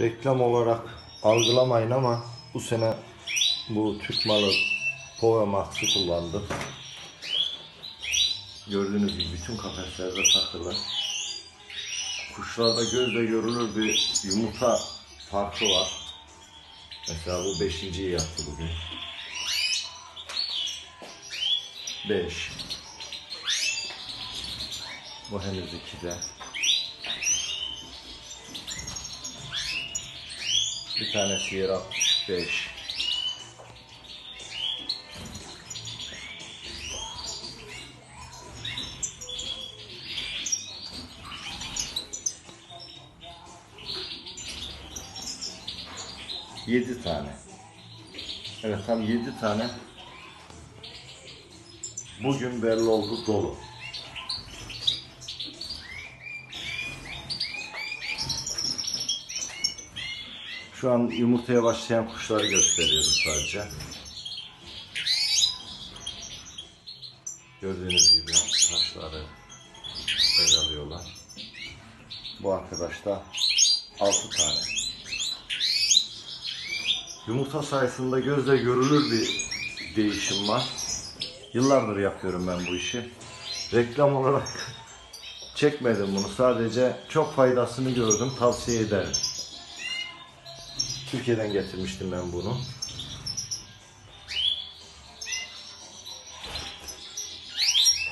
reklam olarak algılamayın ama bu sene bu Türk malı Pova Max'ı kullandım. Gördüğünüz gibi bütün kafeslerde takılı. Kuşlarda gözle görülür bir yumurta farkı var. Mesela bu beşinciyi yaptı bugün. Beş. Bu henüz ikide. Bir tanesi yer 65. Yedi tane. Evet tam yedi tane. Bugün belli oldu dolu. Şu an yumurtaya başlayan kuşları gösteriyoruz sadece. Gördüğünüz gibi taşları alıyorlar. Bu arkadaşta 6 tane. Yumurta sayısında gözle görülür bir değişim var. Yıllardır yapıyorum ben bu işi. Reklam olarak çekmedim bunu. Sadece çok faydasını gördüm. Tavsiye ederim. Türkiye'den getirmiştim ben bunu.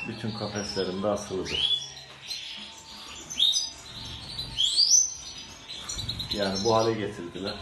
Bütün kafeslerimde asılıdır. Yani bu hale getirdiler.